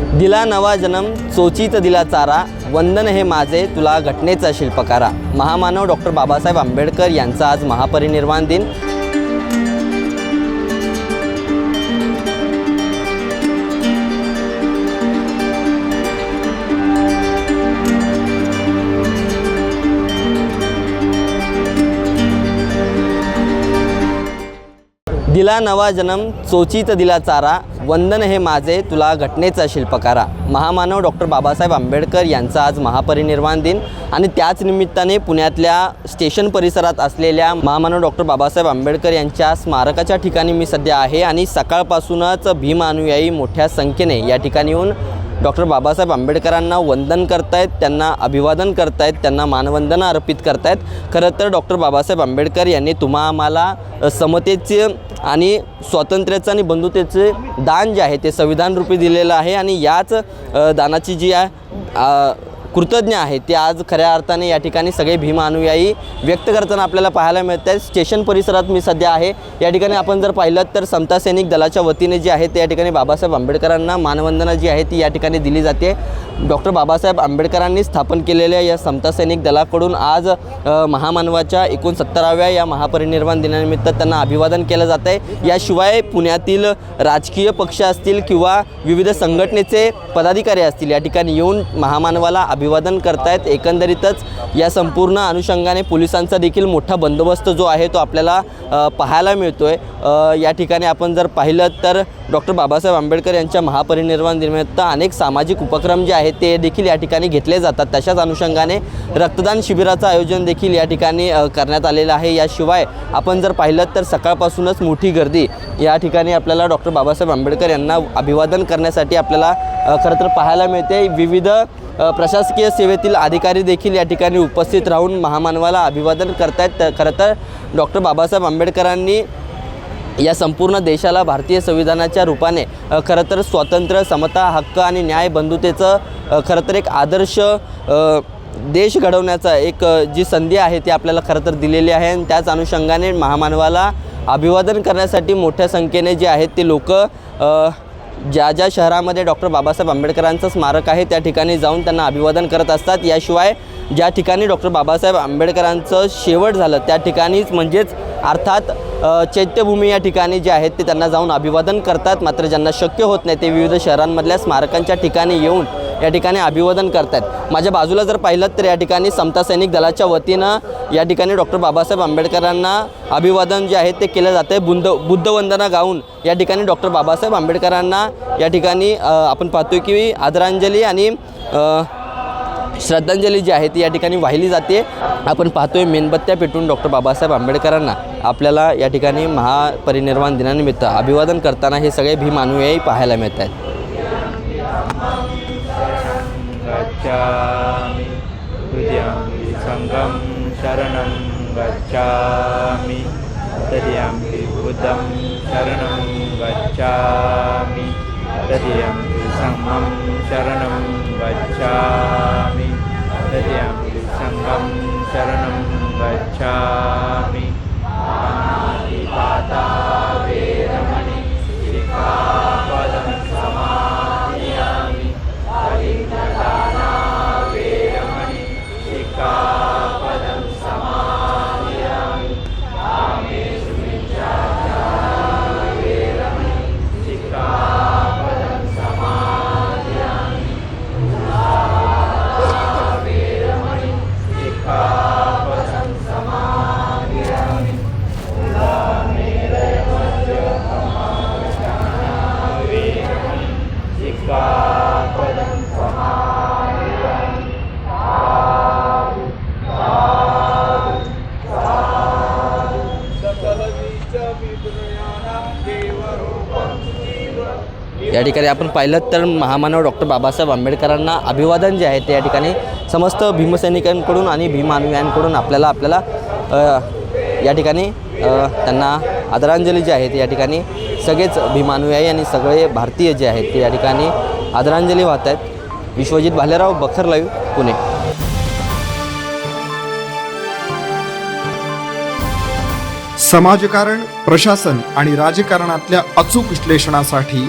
दिला नवा जन्म चोचीत दिला चारा वंदन हे माझे तुला घटनेचा शिल्पकारा. महामानव डॉक्टर बाबासाहेब आंबेडकर यांचा आज महापरिनिर्वाण दिन. दिला नवा जन्म चोचीत दिला चारा वंदन हे माझे तुला घटनेचा शिल्पकारा. महामानव डॉक्टर बाबासाहेब आंबेडकर यांचा आज महापरिनिर्वाण दिन आणि त्याच निमित्ताने पुण्यातल्या स्टेशन परिसरात असलेल्या महामानव डॉक्टर बाबासाहेब आंबेडकर यांच्या स्मारकाच्या ठिकाणी मी सध्या आहे आणि सकाळपासूनच भीम अनुयायी मोठ्या संख्येने या ठिकाणी येऊन डॉक्टर बाबासाहेब आंबेडकरांना वंदन करतायत त्यांना अभिवादन करतायत त्यांना मानवंदना अर्पित करतायत. खरं तर डॉक्टर बाबासाहेब आंबेडकर यांनी तुम्हा आम्हाला समतेचे आणि स्वातंत्र्याचं आणि बंधुतेचे दान जे आहे ते संविधान रूपी दिलेलं आहे आणि याच दानाची जी आहे कृतज्ञ आहे. ते आज खऱ्या अर्थाने या ठिकाणी सगळे भीम अनुयायी व्यक्त करताना आपल्याला पाहायला मिळत आहे स्टेशन परिसरात मी सध्या आहे. या ठिकाणी आपण जर पाहिलं तर समता सैनिक दलाच्या वतीने जे आहे ते या ठिकाणी बाबासाहेब आंबेडकरांना मानवंदना जी आहे ती या ठिकाणी दिली जाते. डॉक्टर बाबासाहेब आंबेडकरांनी स्थापन केलेल्या या समता सैनिक दलाकडून आज महामानवाच्या एकोणसत्तराव्या या महापरिनिर्वाण दिनानिमित्त त्यांना अभिवादन केलं जात आहे. याशिवाय पुण्यातील राजकीय पक्ष असतील किंवा विविध संघटनेचे पदाधिकारी असतील या ठिकाणी येऊन महामानवाला अभिवादन करतायत. एकंदरीतच या संपूर्ण अनुषंगाने पोलिसांचा देखील मोठा बंदोबस्त जो आहे तो आपल्याला पाहायला मिळतो आहे या ठिकाणी आपण जर पाहिलं तर डॉक्टर बाबासाहेब आंबेडकर यांच्या महापरिनिर्वाण दिनानिमित्त अनेक सामाजिक उपक्रम जे आहेत ते देखील या ठिकाणी घेतले जातात. तशाच अनुषंगाने रक्तदान शिबिराचं आयोजन देखील या ठिकाणी करण्यात आलेलं आहे. याशिवाय आपण जर पाहिलं तर सकाळपासूनच मोठी गर्दी या ठिकाणी आपल्याला डॉक्टर बाबासाहेब आंबेडकर यांना अभिवादन करण्यासाठी आपल्याला खरं तर पाहायला मिळते. विविध प्रशासकीय सेवेतील अधिकारी देखील या ठिकाणी उपस्थित राहून महामानवाला अभिवादन करतायत. तर खरं तर डॉक्टर बाबासाहेब आंबेडकरांनी या संपूर्ण देशाला भारतीय संविधानाच्या रूपाने खरं तर स्वातंत्र्य समता हक्क आणि न्याय बंधुतेचं खरं तर एक आदर्श देश घडवण्याचा एक जी संधी आहे ती आपल्याला खरं तर दिलेली आहे. आणि त्याच अनुषंगाने महामानवाला अभिवादन करण्यासाठी मोठ्या संख्येने जे आहेत ते लोक ज्या ज्या शहरामध्ये डॉक्टर बाबासाहेब आंबेडकरांचं स्मारक आहे त्या ठिकाणी जाऊन त्यांना अभिवादन करत असतात. याशिवाय ज्या ठिकाणी डॉक्टर बाबासाहेब आंबेडकरांचं शेवट झालं त्या ठिकाणीच म्हणजेच अर्थात चैत्यभूमी या ठिकाणी जे आहेत ते त्यांना जाऊन अभिवादन करतात. मात्र ज्यांना शक्य होत नाही ते विविध शहरांमधल्या स्मारकांच्या ठिकाणी येऊन या ठिकाणी अभिवादन करतात माझ्या बाजूला जर पाहिलं तर या ठिकाणी समता सैनिक दलाच्या वतीनं या ठिकाणी डॉक्टर बाबासाहेब आंबेडकरांना अभिवादन जे आहे ते केलं जातं आहे बुद्ध बुद्धवंदना गाऊन या ठिकाणी डॉक्टर बाबासाहेब आंबेडकरांना या ठिकाणी आपण पाहतो की आदरांजली आणि श्रद्धांजली जी आहे ती या ठिकाणी वाहिली जाते. आपण पाहतोय मेणबत्त्या पेटून डॉक्टर बाबासाहेब आंबेडकरांना आपल्याला या ठिकाणी महापरिनिर्वाण दिनानिमित्त अभिवादन करताना हे सगळे भीम अनुयायी पाहायला मिळत आहेत गच्छामि। तुर्यम्पि सङ्गं शरणं गच्छामि। तदीयम्पि बुद्धं शरणं गच्छामि। तदीयम्पि सङ्गं शरणं गच्छामि। तदीयम्पि सङ्गं शरणं गच्छामि या ठिकाणी आपण पाहिलं तर महामानव डॉक्टर बाबासाहेब आंबेडकरांना अभिवादन जे आहे ते या ठिकाणी समस्त भीमसैनिकांकडून आणि भीमानुयांकडून आपल्याला आपल्याला या ठिकाणी त्यांना आदरांजली जी आहे ती या ठिकाणी सगळेच भीमानुयायी आणि सगळे भारतीय जे आहेत ते या ठिकाणी आदरांजली वाहत आहेत. विश्वजित भालेराव बखर लाईव्ह पुणे. समाजकारण प्रशासन आणि राजकारणातल्या अचूक विश्लेषणासाठी